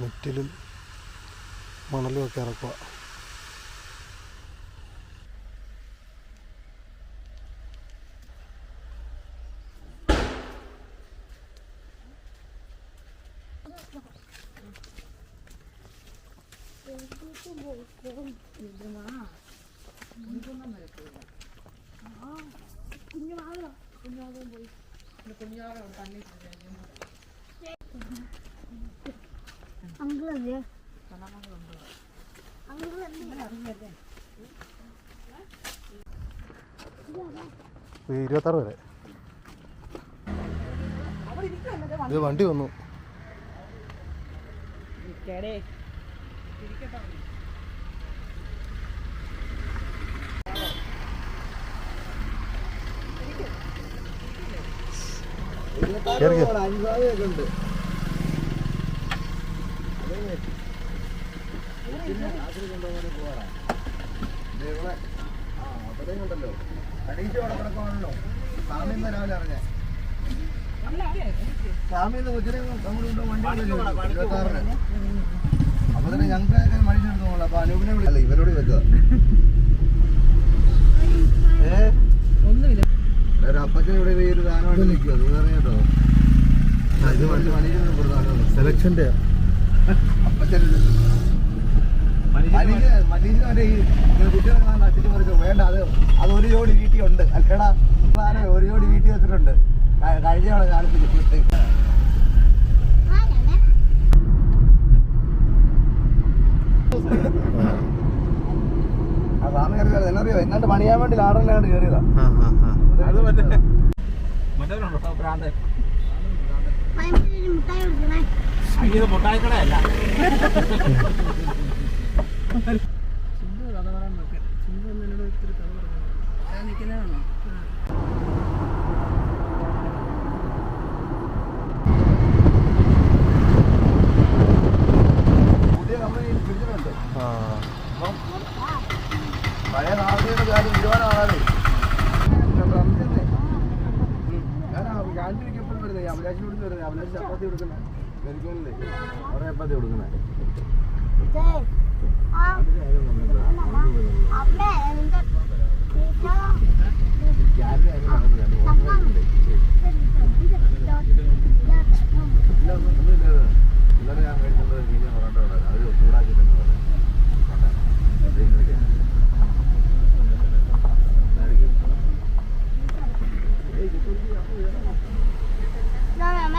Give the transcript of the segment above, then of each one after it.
നെറ്റിലും മണലുമൊക്കെ ഇറക്കുക. ഇരുപത്താറ് വരെ. ഇത് വണ്ടി വന്നു. കേറിക്കോ. ഉണ്ട് ഉണ്ടല്ലോ. അടീച്ച് അവിടെ കിടക്കുവാണല്ലോ. സ്വാമി ഇന്ന് രാവിലെ അറിഞ്ഞേ സ്വാമി ഇന്ന് കൊച്ചിനെ നമ്മളുണ്ട് വണ്ടി ഇരുപത്താറിന്. അപ്പൊ തന്നെ ഞങ്ങൾക്ക് മനുഷ്യനെടുത്ത് പോകണം അപ്പൊ അനൂപിനെ വിളിക്കല്ല ഇവരോട് വെക്കുക. ഏ? അപ്പച്ചൻ ഇവിടെ ഈ ഒരു ദാനമായിട്ട് നിൽക്കുക അത് പറഞ്ഞോ മനുഷ്യ മനുഷ്യനെ പ്രധാനമാണ് സെലക്ഷന്റെ അപ്പച്ചൻ മനീഷിന് മറ്റേ ഈ കുട്ടികളെ വേണ്ട. അത് അത് ഒരു ജോഡി വീട്ടിൽ ഉണ്ട്. അല്ലടാ? സാധനം ഒരു ജോഡി വീട്ടിൽ വെച്ചിട്ടുണ്ട്. കഴിഞ്ഞ തവണ കാണിച്ചിട്ട് ആ സാറിന് കയറിയത് എന്നറിയോ എങ്ങാണ്ട് പണിയാൻ വേണ്ടി ലാടറിലാണ്ട് കയറിയതാ. ആ ആ ആ. അത് മറ്റേ മറ്റേ ഭ്രാന്ത് ഭയങ്കര മുട്ടായി കൊടുക്കണേ ഇത് മുട്ടായിക്കടയല്ല പുതിയ കമ്പനി പിടിച്ചിട്ടുണ്ട് ആ. അപ്പം പഴയ സാധനങ്ങളുടെ കാര്യം തീരുമാനമാണേ ഞാൻ ക്യാന്റീനിലേക്ക് എപ്പോഴും വരുന്നത് അഭിലാഷി കൊടുത്ത് വരുന്നത് അഭിലാഷി ചപ്പാത്തി കൊടുക്കുന്നത് മെരിക്കോണില്ലേ കുറേ ചപ്പാത്തി കൊടുക്കുന്നത് ഇതേ ആ അമ്മ എന്റെ ക്യാന്റീൻ ആയിരുന്നു നടന്നത്. അത് ഓർമ്മയുണ്ട്. ഇല്ല, ഒന്നും- ഒന്നുമില്ല അത്. ഇന്നലെ ഞാൻ കഴിച്ചത് മീൻ പൊറോട്ട ഉണ്ടായിരുന്നു. അവർ ചൂടാക്കി തന്നെ പറഞ്ഞു. പൊറോട്ട. ഇത് ഇങ്ങനെയൊക്കെ. ഇതായിരിക്കും. ഏയ്, ഇത് കുടിച്ച് അപ്പൊ വേണം. അമ്മ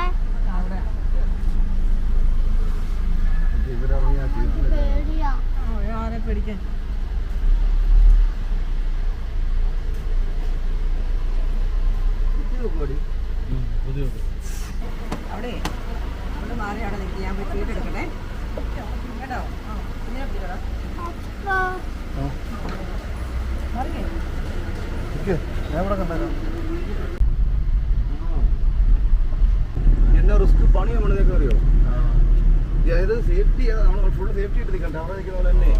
ഇത് ഇവരറിഞ്ഞ ആ ചീറ്റിൽ പേടിയാ കുത്തി വെക്കുവാടി. അവിടെ അവിടെ മാറി അവിടെ നിൽക്കുക ഞാൻ പോയി ചീട്ട് എടുക്കട്ടെ. കേട്ടോ? ആ പിന്നെ പിടിക്കടാ എന്നാ റിസ്ക് പണി നമ്മളിതൊക്കെ അറിയോ? അതായത് സേഫ്റ്റി നമ്മൾ ഫുൾ സേഫ്റ്റി ഇട്ട് നിൽക്കണ്ട അവിടെ നിൽക്കുന്ന പോലെ തന്നെ.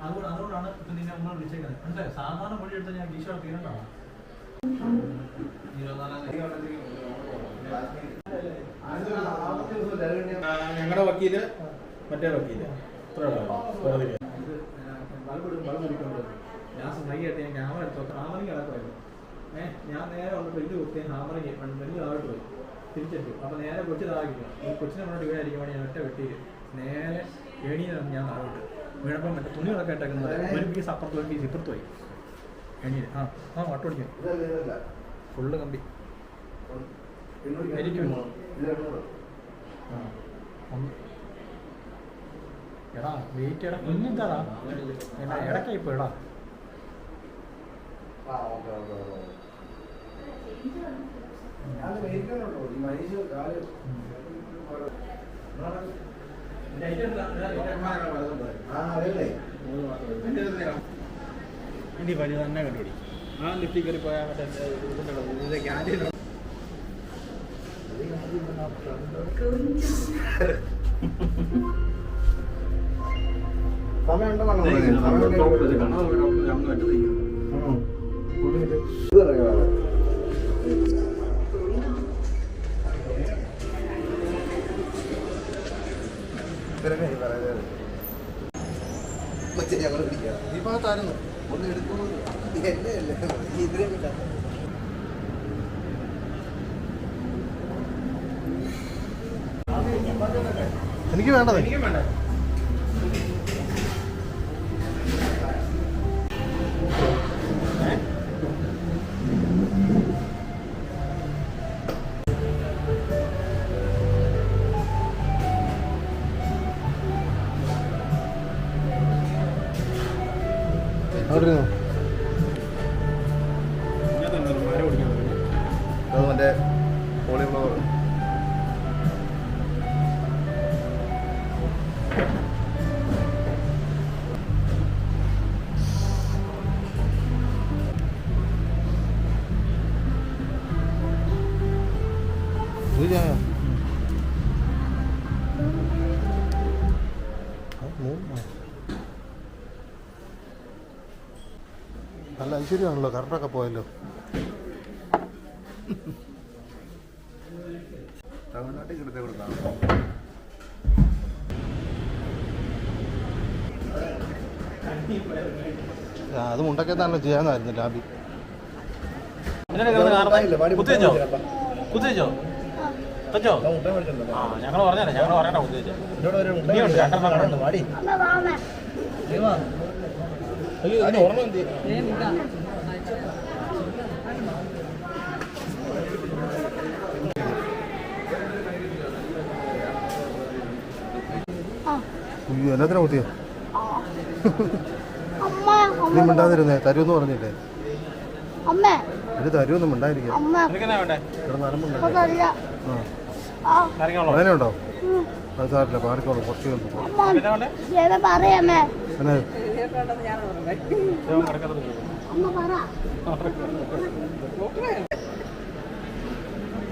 അതുകൊണ്ട് അതുകൊണ്ടാണ് ഇപ്പൊ നിന്നെ നമ്മൾ വിളിച്ചേക്കുന്നത്. മനസ്സിലായോ? സാധാരണ മൊഴി എടുത്ത് ഞാൻ ഈശോ തീരണ്ടാണ് ഞങ്ങളുടെ വക്കീൽ മറ്റേ വക്കീൽ. ഇത്ര ഞാൻ സഹായിക്കട്ടെ ഞാൻ ക്യാമറ എടുത്തു ഹാമറിങ് കിടക്കുമായിരുന്നു ഏഹ് ഞാൻ നേരെ വന്ന് പെല്ല് കുത്തി ഹാമറിങ് പെല്ല് താഴോട്ട് പോയി. തിരിച്ചെത്തി. അപ്പൊ നേരെ കൊച്ചു താഴെക്കുന്നു ഈ കൊച്ചിനെ മുന്നോട്ട് വീടായിരിക്കും ഞാൻ ഒറ്റ വെട്ടി നേരെ നിന്ന് ഞാൻ താഴോട്ട് വീണപ്പം മറ്റേ തുണികളൊക്കെ ഇട്ടേക്കുന്നത് ഒരു പീസ് അപ്പുറത്ത് ഒരു പീസ് ഇപ്പുറത്ത് പോയി. ഏണിയിൽ ആ ആ വട്ടോടിക്കും ഫുള്ള് കമ്പി. ആ ഒന്ന്. എടാ വെയിറ്റ് എടാ കുഞ്ഞെന്താടാ എന്നാ ഇടയ്ക്കായി പോയടാ. വെയിറ്റ് മേടിക്കണുണ്ടോ ഈ മനുഷ്യ കാൽ ഇനി പനി തന്നെ കണ്ടുപിടി. ആ ലിഫ്റ്റിൽ കയറി പോയാൽ മറ്റേ ഇതിന്റെ ക്യാന്റീൻ സമയം ഉണ്ടോ സമയം ഞങ്ങൾ പിടിക്കാം ഈ ഭാഗത്തായിരുന്നു. ഒന്ന് എടുക്കുന്നു എന്നെ അല്ലേ? ഇതിനെ വിട്ടാ. എനിക്ക് വേണ്ടത്? എനിക്ക് വേണ്ട നല്ല ഐശ്വര്യമാണല്ലോ കറണ്ടൊക്കെ പോയല്ലോ. തമിഴ്നാട്ടിൽ കിടത്തേ കൊടുക്കാം അത് മുണ്ടക്കത്താണല്ലോ ചെയ്യാന്നായിരുന്നു ലാബി. കുത്തിച്ചോ കുത്തിച്ചോ കുത്തിവെച്ചോ? ആ ഞങ്ങൾ പറഞ്ഞല്ലേ ഞങ്ങൾ പറയണ്ട കുത്തിച്ചോ രണ്ടെണ്ണം അയ്യോ ഇതിന് ഓർമ്മ എന്ത് ആ അയ്യോ എന്നാത്തിനാ കുട്ടിയോ അമ്മ നീ മിണ്ടാതിരുന്നേ തരൂന്ന് പറഞ്ഞില്ലേ? അമ്മ. ഇത് തരുമെന്ന് മിണ്ടായിരിക്കും അമ്മ. നിനക്കെന്നാ വേണ്ടേ? ഇവിടെ നരമ്പുണ്ടല്ലേ അതല്ല. ആ. ആ. നാരങ്ങ അങ്ങനെ ഉണ്ടോ ഉം. അത് സാറില്ല പാടിക്കോളൂ കുറച്ച് കഴിഞ്ഞ് പോകും അമ്മ പിന്നെ വേണ്ടേ ദേവ പറയാമേ എന്നാ ഇതിനൊക്കെയുണ്ടെന്ന് ഞാൻ പറഞ്ഞേ ദൈവം കിടക്കുന്നത് അമ്മ പറ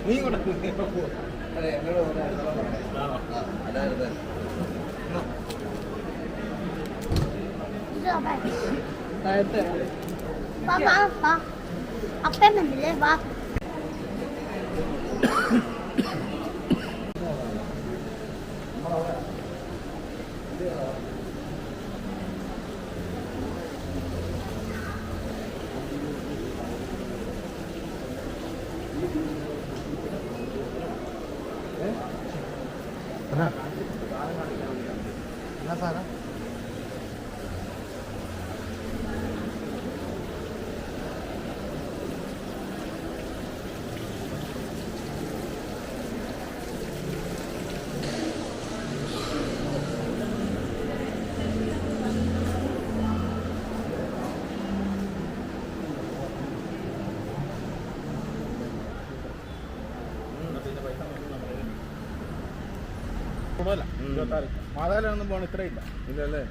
നീ ഇങ്ങോട്ട് അതെ എന്നോട് അതായത് ഇത് അമ്മ. താഴത്ത് വാ വാ വാ അപ്പം വന്നില്ലേ വാ എന്നാ എന്നാ സാറാ കൂടുതല ഇരുപത്താറ്. മാതാലൊന്നും പോകണം ഇത്രയില്ല ഇല്ലല്ലേ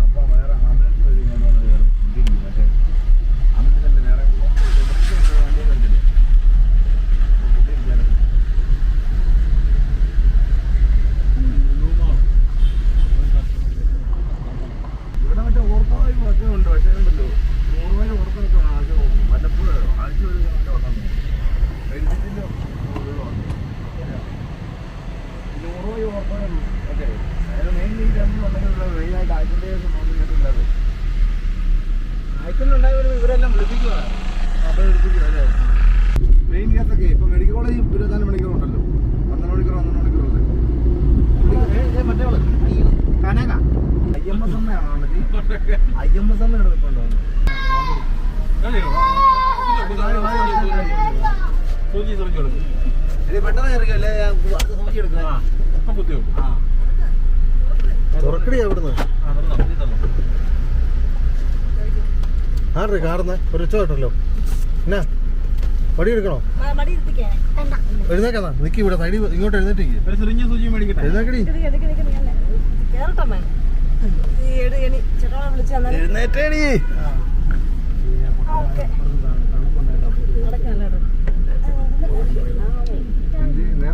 അപ്പൊ വേറെ ആംബുലൻസ് വഴി ഞാൻ വന്ന് വേറെ ഇരിക്കുന്നു. മറ്റേ ആംബുലൻസിന്റെ നേരെ വണ്ടി കണ്ടില്ലേ ഫുഡ് ഇരിക്കാനൊക്കെ ഇവിടെ മറ്റേ ഓർത്തോ ഒക്കെ ഉണ്ട് പക്ഷേ ഉണ്ടല്ലോ സൂചി സൂചി കൊടുക്കും പെട്ടെന്ന് ഞാൻ അടുത്ത സൂചി എടുക്കാം അപ്പം കുത്തി വെക്കും തുറക്കടി അവിടുന്ന് ആരുടെ കാർന്ന് ഒരു ഉച്ച എന്നാ പടി എടുക്കണോ എഴുന്നേക്കാ നിക്ക് ഇവിടെ സൈഡിൽ ഇങ്ങോട്ട് മേടിക്കട്ടെ എഴുന്നേക്കടി നിക്ക് നിക്ക് നിക്ക് നിക്ക് നിക്ക്. കേറട്ടമ്മേ ഈ എടി എണി ചേട്ടനെ വിളിച്ച് തന്നെ എഴുന്നേറ്റേടി ഓക്കെ നടക്കാനല്ലോ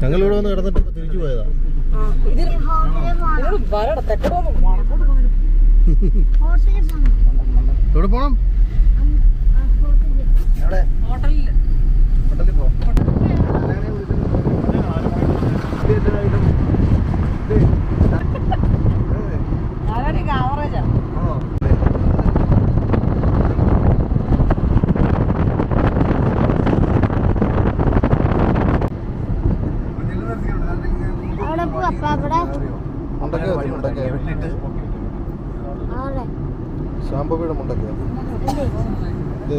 ഞങ്ങൾ ഇവിടെ വന്ന് കിടന്നിട്ട് തിരിച്ചു പോയതാ. എവിടെ പോണം? ഹോട്ടലിൽ ഹോട്ടലിൽ ഹോട്ടലിൽ പോ ഞാനൊരു ആവറേജാ അവിടെ പോവാ അപ്പൊ അവിടെ മുണ്ടക്കേ വെച്ച് മുണ്ടക്കേ അവിടെ ശാമ്പവിയുടെ മുണ്ടക്കേ അല്ലേ ഇത്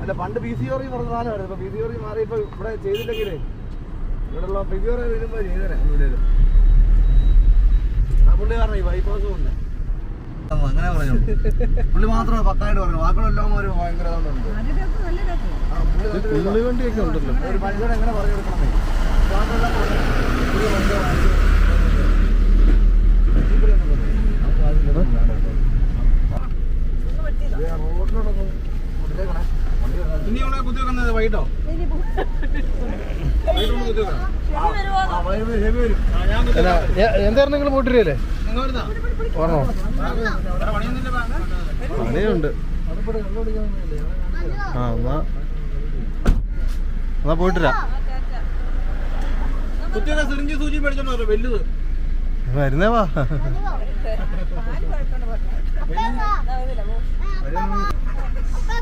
അല്ല പണ്ട് പി സി ഓറി പറഞ്ഞ സാധനമായിരുന്നു ഇപ്പൊ പി സി ഓറി മാറി ഇപ്പൊ ഇവിടെ ചെയ്തില്ലെങ്കിലേ ഇവിടെയുള്ള പി സി ഓറി വരുമ്പോ ചെയ്തേനെ ഇവിടെ ആ പുള്ളി കാരണം ഈ ബൈപ്പാസ് കൊണ്ട് അങ്ങനെ പറഞ്ഞു. പുള്ളി മാത്രമേ പത്തായിട്ട് പറഞ്ഞു ബാക്കിയുള്ള ഒരു ഭയങ്കര പുള്ളി വണ്ടിയൊക്കെ ഉണ്ടല്ലോ. ഒരു മനുഷ്യനെ എങ്ങനെ പറഞ്ഞു കൊടുക്കണമേ ബാക്കിയുള്ള പുള്ളി ഭയങ്കര ഇവിടെ ഒന്നും കൊണ്ടുപോയി. നമുക്ക് ആദ്യം ഇതൊന്നും വേണ്ട കേട്ടോ. ഇത് ആ റോഡിനോടൊന്നും കൊണ്ടുപോയേക്കണേ. വണ്ടി വരാൻ- ഇനി ഇവിടെ കുത്തിവെക്കുന്നത് വൈകിട്ടോ ഇനി പോ- വൈകിട്ടൊന്ന് കുത്തിവെക്കണം ശരി വരുവോ ആ, വൈകി വരും, ഹെവി വരും. ആ ഞാൻ കുത്തി എന്തായിരുന്നു നിങ്ങൾ പോയിട്ടില്ലേ വരുന്നാ ബാ. പണിയുണ്ട്. ആ എന്നാ. എന്നാ പോയിട്ടില്ല വരുന്നേ വാ.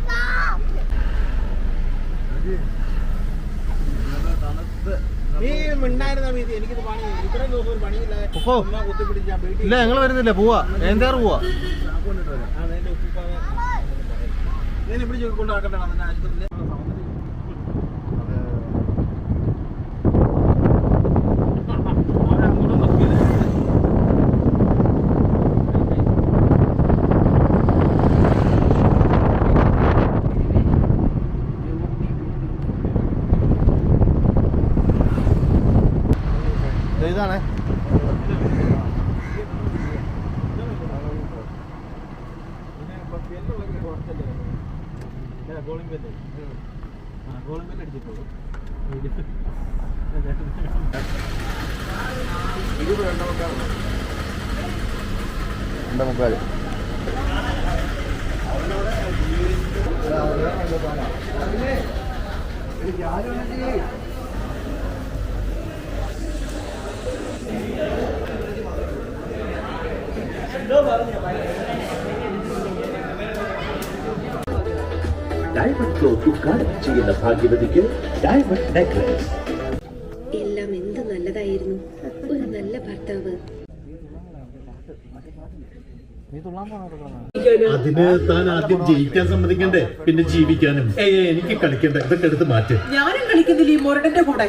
പാൽ ഇല്ല ഞങ്ങൾ വരുന്നില്ല. പോവാ. എന്താറ് പോവാ? ഞാൻ പിടിച്ച് കൊണ്ടാക്കട്ടെ അതിന്റെ ആശുപത്രിയിൽ അവിടെ അങ്ങോട്ടും നോക്കിയില്ല ദേ ഇതാണേ പിന്നെ ഇപ്പൊ ബെല്ലുള്ളൊക്കെ കുറച്ചല്ലേ ഇല്ല, കോളിംഗ് ബെല്ല് ആ കോളിംഗ് ബെല്ല് അടിച്ചിട്ടുള്ളൂ ഇരുപത് രണ്ടേ മുക്കാൽ. രണ്ടേ മുക്കാൽ. ആ, വേറെ എന്തോ സാധനം. അതിനെ, ഒരു ജാതി ഉണ്ടെങ്കിൽ ഡയമണ്ട് ക്ലോത്ത് ഉദ്ഘാടനം ചെയ്യുന്ന ഭാഗ്യവതിക്ക് ഡയമണ്ട് നെക്ലസ് എല്ലാം എന്ത് നല്ലതായിരുന്നു. ഒരു നല്ല ഭർത്താവ്. അതിന് താൻ ആദ്യം ജയിക്കാൻ സമ്മതിക്കണ്ടേ? പിന്നെ ജീവിക്കാനും. എനിക്ക് കളിക്കണ്ട. ഇതൊക്കെ എടുത്ത് മാറ്റ്. ഞാനും കളിക്കുന്നില്ല ഈ മുരടന്റെ കൂടെ.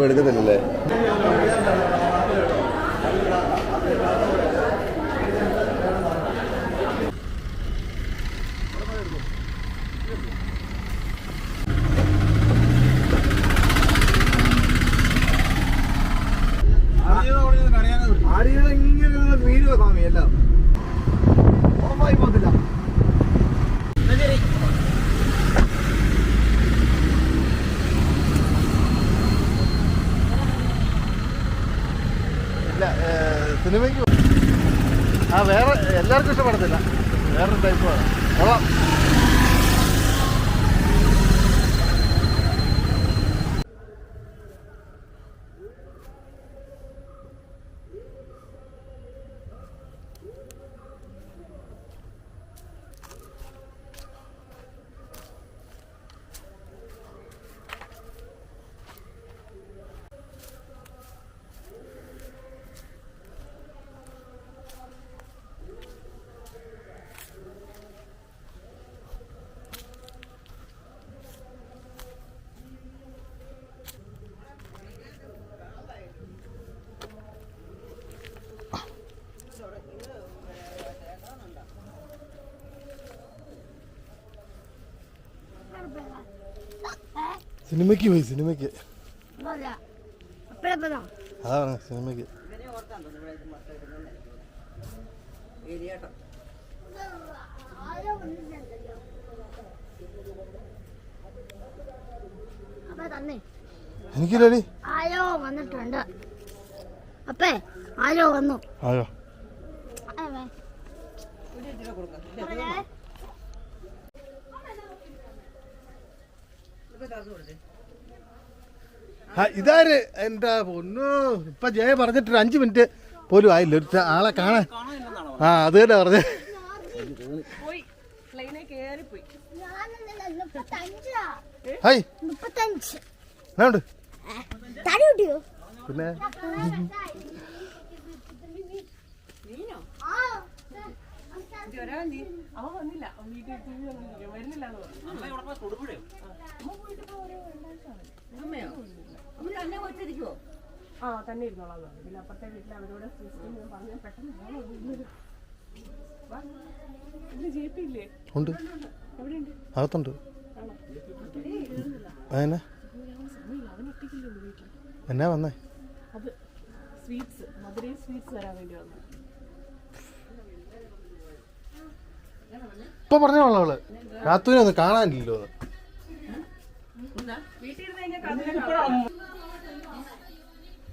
ഇപ്പൊ എടുക്കത്തില്ലല്ലേ ആടിയുടെ ഇങ്ങനെ വീഴുക സ്വാമി എല്ലാം ഉറപ്പായി പോകത്തില്ല ഇല്ല സിനിമയ്ക്ക് ആ വേറെ എല്ലാവർക്കും ഇഷ്ടപ്പെടത്തില്ല വേറൊരു ടൈപ്പ് കൊള്ളാം സിനിമയ്ക്ക് പോയി സിനിമയ്ക്ക് അല്ല അപ്പഴപ്പഴാ അതാ പറഞ്ഞ സിനിമയ്ക്ക് ഇവനെ ഓർത്താൻ തോന്നുന്നു ഇവിടെ ഇത് മൊത്തം ഇടുന്നുണ്ട് വേലിയാട്ടം ആരോ വന്നിട്ടുണ്ടല്ലോ അപ്പ തന്നെ. എനിക്കില്ലടി. ആരോ വന്നിട്ടുണ്ട്. അപ്പേ ആരോ വന്നു. ആയോ ഇച്ചിരി കൊടുക്കാം ഇല്ല, അതെ ഇതൊക്കെ തന്നു കൊടുത്തേ ആ ഇതാര്? എന്റെ പൊന്നു? ഇപ്പൊ ജയ പറഞ്ഞിട്ട് ഒരു അഞ്ച് മിനിറ്റ് പോലും ആയില്ല. ഒരു ആളെ കാണാൻ ആ അത് തന്നെ പറഞ്ഞേ ഹായ് എന്നാണ്ട് പിന്നെ? വരുന്നില്ല ആ തന്നെ ഇരുന്നോളാം പിന്നെ അപ്പുറത്തെ വീട്ടിൽ അവരോട് പറഞ്ഞു പെട്ടെന്ന് പോകണം ഇന്ന്. വാ. ഇന്ന് ജെ പി ഇല്ലേ ഉണ്ട് അകത്തുണ്ട് എന്നാ? വന്നേ? അത് സ്വീറ്റ്സ് മധുരൈ സ്വീറ്റ്സ് തരാൻ വേണ്ടി വന്നു ഇപ്പൊ പറഞ്ഞോളൂ അവൾ. കാത്തൂനെ ഒന്ന് കാണാനില്ലല്ലോ വീട്ടിലിരുന്ന് കഴിഞ്ഞാൽ കാത്തുനെ കാണാം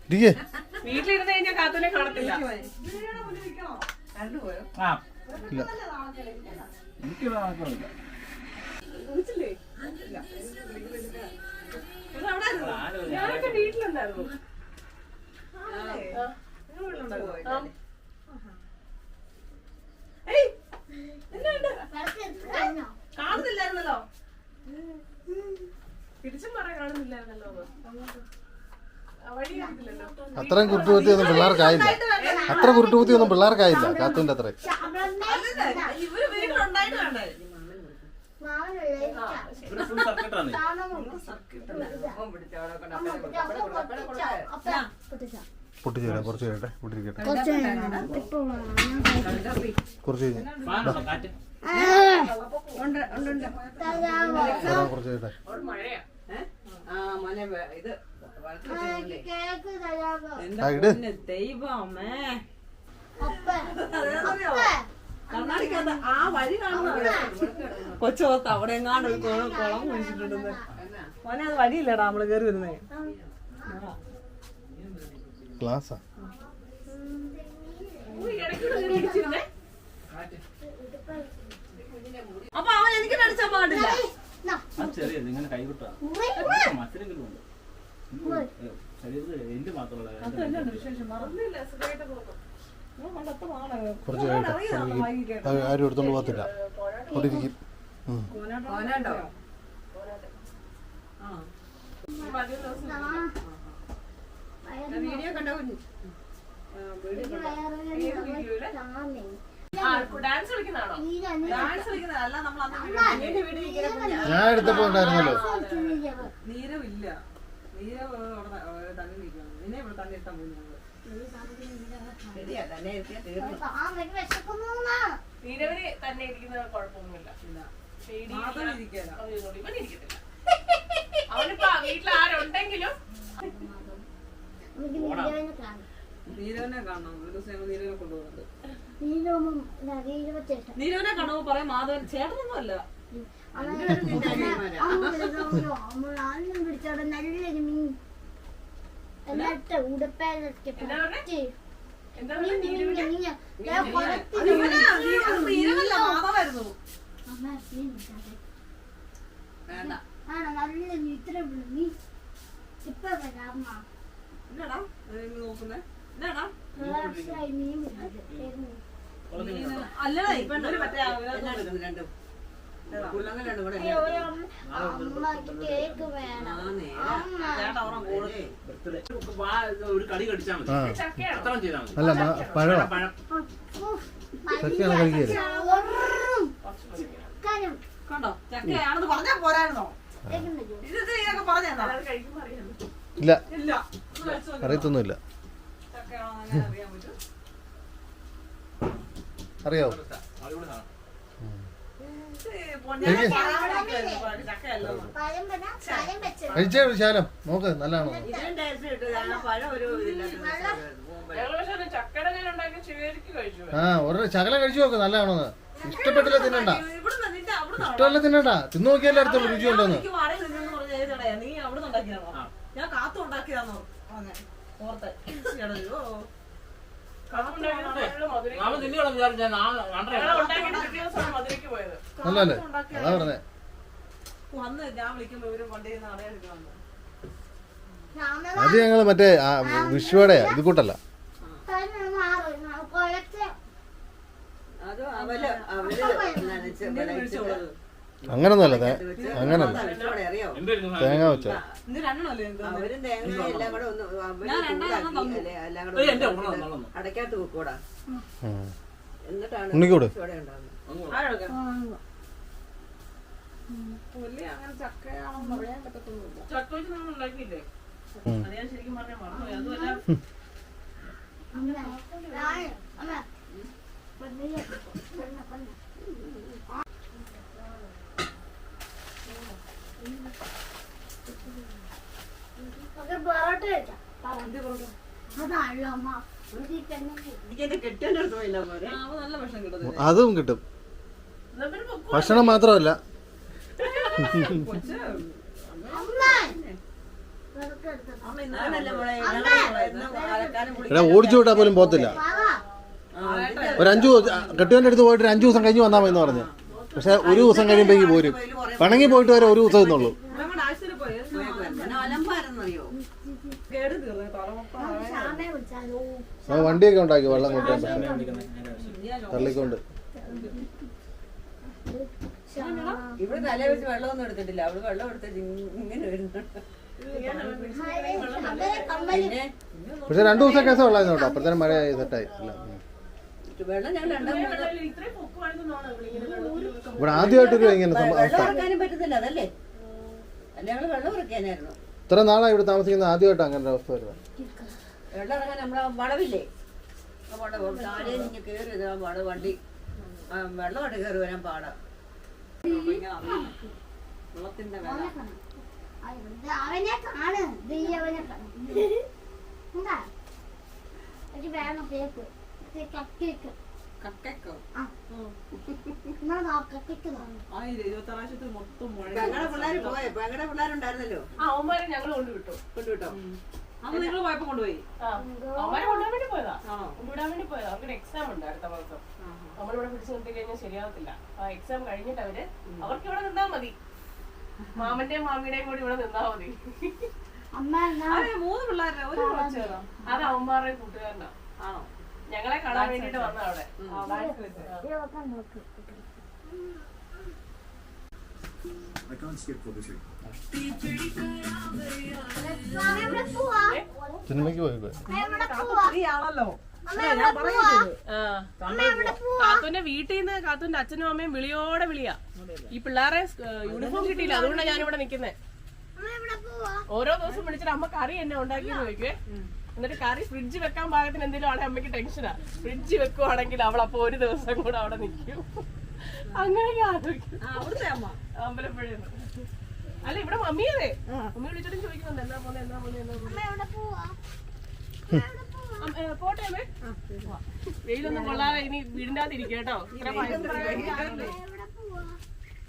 ഇരിക്കേ. വീട്ടിലിരുന്ന് കഴിഞ്ഞാൽ കാത്തുനെ കാണത്തില്ല. ഇല്ല. എനിക്ക് ഞാനൊക്കെ വീട്ടിലുണ്ടായിരുന്നു. കാണുന്നില്ലായിരുന്നല്ലോ. തിരിച്ചും പറയാൻ കാണുന്നില്ലായിരുന്നല്ലോ അത്. ആ, വഴി കണ്ടില്ലല്ലോ അത്രയും കുരുട്ടുപത്തി ഒന്നും പിള്ളേർക്കായില്ല. അത്ര കുരുട്ടുപത്തി ഒന്നും പിള്ളേർക്കായില്ല. കാത്തുവിന്റെ അത്ര. പൊട്ടിച്ചു തരാം കുറച്ച് കഴിയട്ടെ പൊട്ടിരിക്കട്ടെ കുറച്ച് കഴിഞ്ഞ്. കുറച്ച് കഴിയട്ടെ. ഇത് ദൈവമേ? കണ്ണാടിക്കകത്ത് ആ വഴി കാണുന്ന കൊച്ചോത്ത് അവിടെ എങ്ങാണ്ട് ഒരു കുളം കുളം കുഴിച്ചിട്ടുണ്ടെന്ന്. മോനെ അത് വഴിയില്ലടാ നമ്മൾ കേറി വരുന്നേ. അപ്പൊ അവൻ എനിക്ക് നടിച്ചാൻ പാടില്ല. ചെറിയ കൈവിട്ടാ. മറ്റെങ്കിലും ഉണ്ട്. കുറച്ച് ആരും എടുത്തോണ്ട് പോകത്തില്ല വീഡിയോ കണ്ടോ കുഞ്ഞ്? ആ ഡാൻസ് കളിക്കുന്നതാണോ ഡാൻസ് കളിക്കുന്നതല്ല നമ്മൾ അന്ന് വീഡിയോ വീഡിയോ ഇങ്ങനെ ഞാൻ എടുത്തപ്പോ ഉണ്ടായിരുന്നല്ലോ നീരവില്ല തന്നെ കുഴപ്പമൊന്നുമില്ല. ഇവൻ ഇരിക്കത്തില്ല അവനിപ്പോ വീട്ടിൽ ആരുണ്ടെങ്കിലും നീരവനെ കാണണം ഒരു ദിവസം നീരവനെ നീരവനെ കാണുമ്പോ പറയാം മാധവൻ ചേട്ടനൊന്നും അല്ല പിടിച്ചോടെ നല്ല എന്നിട്ട് നീ-. വേണ്ട. ആണോ നല്ല ഇത്ര മീൻ ഇപ്പൊ വരാം അമ്മ എന്നാടാ? നോക്കുന്നേ? എന്നാടാ? മീൻ. അല്ലടാ ഇപ്പൊ രണ്ടും. അല്ല പഴം. ചക്കയാണ് കഴിക്കരുത് കണ്ടോ? ചക്കയാണെന്ന് പറഞ്ഞാ പോരായിരുന്നോ? ഇല്ല. അറിയത്തൊന്നുമില്ല. അറിയാവോ അതുകൂടെ കാണാം ചക്കയല്ലോ പഴം വരാ പഴം വെച്ചത് കഴിച്ചേ ശാലം. നോക്ക് നല്ലതാണോ ആ ഒരു ശകല കഴിച്ചു നോക്ക് നല്ലതാണോ ഇഷ്ടപ്പെട്ടില്ല തിന്നണ്ട. ഇഷ്ടമല്ല തിന്നണ്ട. തിന്നു നോക്കിയാലേ അടുത്തുള്ള രുചി ഉണ്ടോന്ന് ഞാൻ വാടക നിന്നെന്ന് പറഞ്ഞ ഏതടയാ നീ അവിടെ ഉണ്ടാക്കിയാണോ ഞാൻ കാത്തു ഓർത്തെ. മധുരയ്ക്ക് പോയത്. നല്ലല്ലേ അതാ പറഞ്ഞേ. വന്ന് ഞാൻ വിളിക്കുമ്പോ ഇവർ വണ്ടിയിൽ നിന്ന് അറിയാൻ വന്നു രാമനാഥ അത് ഞങ്ങൾ മറ്റേ വിഷുവടെ ഇത് കൂട്ടല്ല. അങ്ങനൊന്നല്ല അങ്ങനല്ല. തേങ്ങ വെച്ച? ഇന്ന് രണ്ടെണ്ണല്ലേ അവരും തേങ്ങ എല്ലാം കൂടെ ഒന്ന് അവർ ചൂടാക്കി അല്ലേ, എല്ലാം കൂടെ ഒന്ന് അടയ്ക്കാത്ത് വെക്കൂടാ എന്നിട്ടാണ് ഉണ്ണിക്കൂട് അങ്ങനെ ചക്കയാണെന്ന് പറയാൻ പറ്റത്തൊന്നുമില്ല. ചക്ക വെച്ച് നമ്മൾ ഉണ്ടാക്കിയില്ലേ? അത് ഞാൻ ശരിക്കും പറഞ്ഞാൽ മറന്നുപോയി അതുമല്ല പൊറോട്ട കഴിക്കാം അതാണല്ലോ അമ്മ വീട്ടിൽ തന്നെ എനിക്ക് എന്റെ കെട്ടിയന്റെ അടുത്ത് പോയില്ല പോലെ നല്ല ഭക്ഷണം കിട്ടുന്നത് അതും കിട്ടും. ഭക്ഷണം മാത്രമല്ല. എടാ ഓടിച്ചു വിട്ടാൽ പോലും പോത്തില്ല ഒരു അഞ്ചു കെട്ടിയവന്റെ അടുത്ത് പോയിട്ട് അഞ്ചു ദിവസം കഴിഞ്ഞ് വന്നാൽ മതി പറഞ്ഞു. പക്ഷെ ഒരു ദിവസം കഴിയുമ്പോഴേക്ക് പോരും. പണങ്ങി പോയിട്ട് വരെ ഒരു ദിവസം ആ വണ്ടിയൊക്കെ ഉണ്ടാക്കി വെള്ളം പക്ഷെ തള്ളിക്കൊണ്ട്. ഇവിടെ തല വെച്ച് വെള്ളമൊന്നും എടുത്തിട്ടില്ല. അവൾ വെള്ളം എടുത്തിട്ട് ഇങ്ങനെ വരുന്നുണ്ട് പക്ഷെ രണ്ടു ദിവസം കേസം ഉള്ളായിരുന്നു കേട്ടോ. അപ്പോഴത്തേനും മഴ സെറ്റായി. വെള്ളം ഇവിടെ ആദ്യമായിട്ടൊരു ഇങ്ങനെ അവസ്ഥ. പറ്റത്തില്ല അതല്ലേ? അല്ലെ ഞങ്ങൾ വെള്ളം ഇറക്കാനായിരുന്നു ഇത്ര നാളായി ഇവിടെ താമസിക്കുന്ന ആദ്യമായിട്ട് അങ്ങനെ ഒരു അവസ്ഥ വരുന്നത്. വെള്ളം ഇറങ്ങാൻ നമ്മളെ വളവില്ലേ? വളവ് താഴെ കയറി വണ്ടി. ആ വെള്ളമായിട്ട് കയറി വരാൻ പാടാ. അവനെ കാണ് അവനെ എന്താ ഒരു വേണം കേക്ക് കക്കേക്ക് കക്കേക്ക് താ. ആയിരം ഇരുപത്തി ആറാശത്തിൽ മൊത്തം ഞങ്ങളുടെ പിള്ളേർ പോയോ ഞങ്ങളുടെ പിള്ളേരുണ്ടായിരുന്നല്ലോ ആ. അവന്മാരെ ഞങ്ങൾ കൊണ്ടുവിട്ടു കൊണ്ടുവിട്ടോ അന്ന് നിങ്ങൾ പോയപ്പോ കൊണ്ടുപോയി അവന്മാരെ കൊണ്ടുപോകാൻ വേണ്ടി പോയതാ? കൊണ്ടുവിടാൻ വേണ്ടി പോയതാ? അവർക്ക് എക്സാം ഉണ്ട് അടുത്ത മാസം. നമ്മളിവിടെ പിടിച്ചു നിർത്തി കഴിഞ്ഞാൽ ശരിയാവത്തില്ല. ആ എക്സാം കഴിഞ്ഞിട്ട് അവർ അവർക്ക് ഇവിടെ നിന്നാ മതി. മാമന്റെയും മാമിയുടെയും കൂടി ഇവിടെ നിന്നാ മതി. മൂന്ന് പിള്ളേരെ ഒരു അത് അവന്മാരുടെ കൂട്ടുകാരനാ. ആണോ? ഞങ്ങളെ കാണാൻ വേണ്ടിട്ട് വന്ന അവിടെ. വെക്കാൻ നോക്ക്. അമ്മ എവിടെ പോവാ? സിനിമയ്ക്ക് പോയി പോവാ. കാത്തുന്റെ വീട്ടിൽ നിന്ന് കാത്തുന്റെ അച്ഛനും അമ്മയും വിളിയോടെ വിളിയാ. ഈ പിള്ളേരെ യൂണിഫോം കിട്ടിയില്ല അതുകൊണ്ടാണ് ഞാനിവിടെ നിൽക്കുന്നത് അമ്മ എവിടെ പോവാ. ഓരോ ദിവസം വിളിച്ചിട്ട് അമ്മ കറി എന്നെ ഉണ്ടാക്കി ചോദിക്കേ എന്നിട്ട് കറി ഫ്രിഡ്ജ് വെക്കാൻ പാകത്തിന് എന്തെങ്കിലും ആണെങ്കിൽ അമ്മയ്ക്ക് ടെൻഷനാ. ഫ്രിഡ്ജ് വെക്കുവാണെങ്കിൽ അവൾ അപ്പൊ ഒരു ദിവസം കൂടെ അവിടെ നിൽക്കും. അങ്ങനെയൊക്കെ ആലോചിക്കും. അല്ല ഇവിടെ മമ്മിയതേ മമ്മി വിളിച്ചിട്ടും ചോദിക്കുന്നുണ്ട് എന്നാ പോലെ എന്നാ പോലെ എന്നാ പോലെ പോട്ടെ അമ്മേ. വെയിലൊന്നും കൊള്ളാതെ ഇനി വീടിന്റെ അകത്ത് ഇരിക്കുക കേട്ടോ. ഇത്ര എവിടെ പോവാ?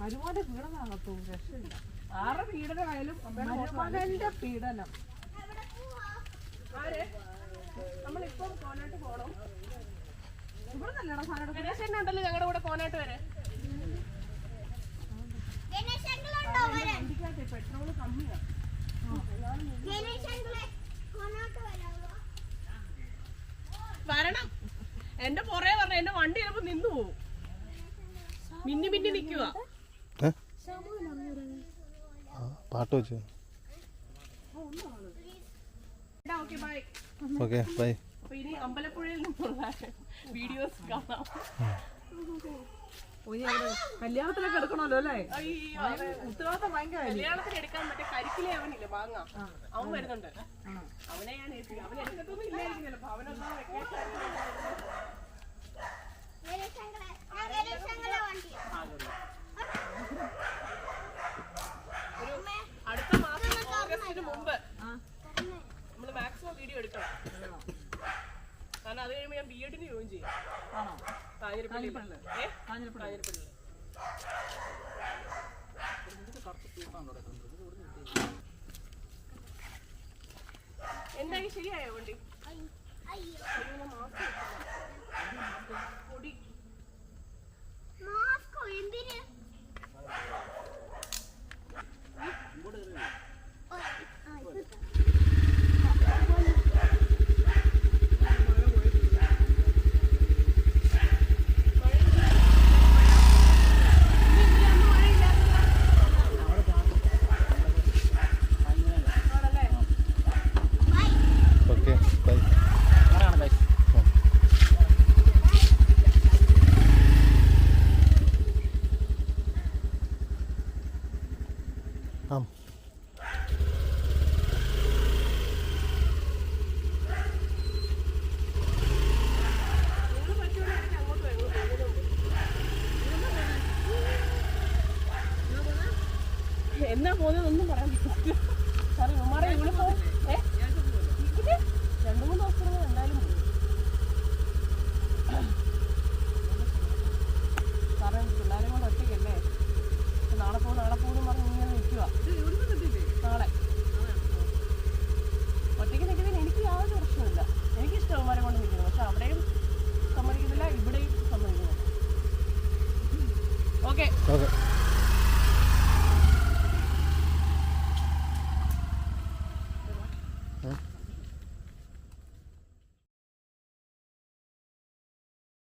ഒരുപാട് പീഡനാകത്തു രക്ഷയില്ല. ആറ് പീഡനമായാലും പീഡനം. പോണം. ഉണ്ടല്ലോ ഞങ്ങളുടെ കൂടെ പോകാനായിട്ട് വരെ. പെട്രോൾ കമ്മിയാ വരണം. എന്റെ പുറകെ പറഞ്ഞ എന്റെ വണ്ടി ചിലപ്പോ നിന്നു പോവും. മിന്നി മിന്നി നിക്കുക പാട്ട് വെച്ചു. ഓക്കെ ബൈ ഓക്കെ ബൈ അപ്പൊ ഇനി അമ്പലപ്പുഴയിൽ നിന്നുള്ള വീഡിയോസ് കാണാം. കല്യാണത്തിനൊക്കെ എടുക്കണമല്ലോ അല്ലേ? ഉത്തരവാദിത്തം ഭയങ്കര കല്യാണത്തിന് എടുക്കാൻ പറ്റിയ കരിക്കിലേ അവനില്ല വാങ്ങാം അവൻ വരുന്നുണ്ട്. അവനെ ഞാൻ അവൻ എടുക്കത്തൊന്നും ഇല്ലായിരിക്കുന്നല്ലോ അപ്പൊ അവനൊന്നും അടുത്ത മാസം ഓഗസ്റ്റിന് മുമ്പ് നമ്മൾ മാക്സിമം വീഡിയോ എടുക്കണം. കാരണം അത് കഴിയുമ്പോൾ ഞാൻ ബി എഡിന് ജോയിൻ ചെയ്യും. എന്തായി? ശരിയായോ വണ്ടി? മാസ്കോ എന്തിന് എന്നാ പോകുന്നതൊന്നും പറയാൻ